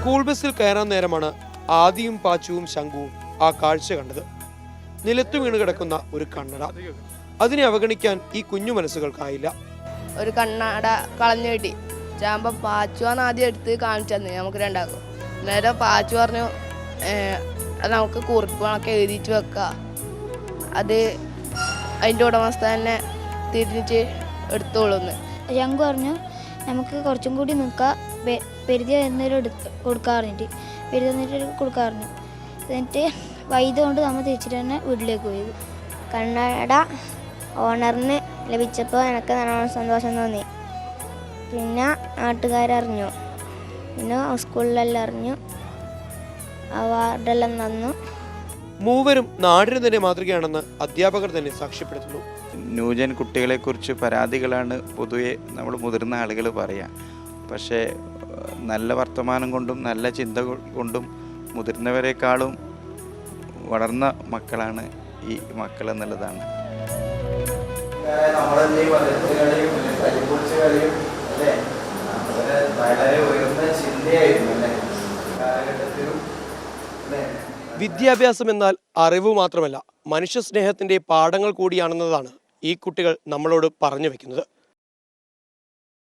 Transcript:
School ബസ്സിൽ കയറാൻ നേരമാണ് ആദിയും പാച്ചുവും ശംഖുവും ആ കാഴ്ച കണ്ടത്. നിലത്തു വീണ് കിടക്കുന്ന ഒരു കണ്ണട. അതിനെ അവഗണിക്കാൻ ഈ കുഞ്ഞു മനസ്സുകൾക്കായില്ല. ഒരു കണ്ണട കളഞ്ഞു കിട്ടി. ചാകുമ്പോൾ പാച്ചുവാന്ന് ആദ്യം എടുത്ത് കാണിച്ചു തന്നെ നമുക്ക് രണ്ടാക്കും നേരെ പാച്ചു പറഞ്ഞു നമുക്ക് കുറിപ്പ് കുറിപ്പുകളൊക്കെ എഴുതിയിട്ട് വെക്കാം. അത് അതിന്റെ ഉടമസ്ഥ തന്നെ തിരിഞ്ഞിട്ട് എടുത്തോളൂന്ന് ശങ്കു പറഞ്ഞു നമുക്ക് കുറച്ചും കൂടി നിൽക്കാം. പെരുതി എന്നൊരു എടുത്ത് കൊടുക്കാറുണ്ട് പെരുതി എന്നിട്ട് കൊടുക്കാറുണ്ട് എന്നിട്ട് വൈദ്യ കൊണ്ട് നമ്മൾ തിരിച്ചിട്ട് തന്നെ വീട്ടിലേക്ക് പോയത്. കണ്ണട ഓണറിന് ലഭിച്ചപ്പോൾ എനിക്ക് നല്ലോണം സന്തോഷം തോന്നി. പിന്നെ നാട്ടുകാരറിഞ്ഞു. പിന്നെ സ്കൂളിലെല്ലാം അറിഞ്ഞു. അവാർഡെല്ലാം തന്നു. മൂവരും നാടിന് തന്നെ മാതൃകയാണെന്ന് അധ്യാപകർ തന്നെ സാക്ഷ്യപ്പെടുത്തുന്നു. ന്യൂജൻ കുട്ടികളെക്കുറിച്ച് പരാതികളാണ് പൊതുവെ നമ്മൾ മുതിർന്ന ആളുകൾ പറയാം. പക്ഷേ നല്ല വർത്തമാനം കൊണ്ടും നല്ല ചിന്ത കൊണ്ടും മുതിർന്നവരെക്കാളും വളർന്ന മക്കളാണ് ഈ മക്കൾ എന്നുള്ളതാണ്. വിദ്യാഭ്യാസം എന്നാൽ അറിവ് മാത്രമല്ല മനുഷ്യ സ്നേഹത്തിന്റെ പാഠങ്ങൾ കൂടിയാണെന്നതാണ് ഈ കുട്ടികൾ നമ്മളോട് പറഞ്ഞു വെക്കുന്നത്.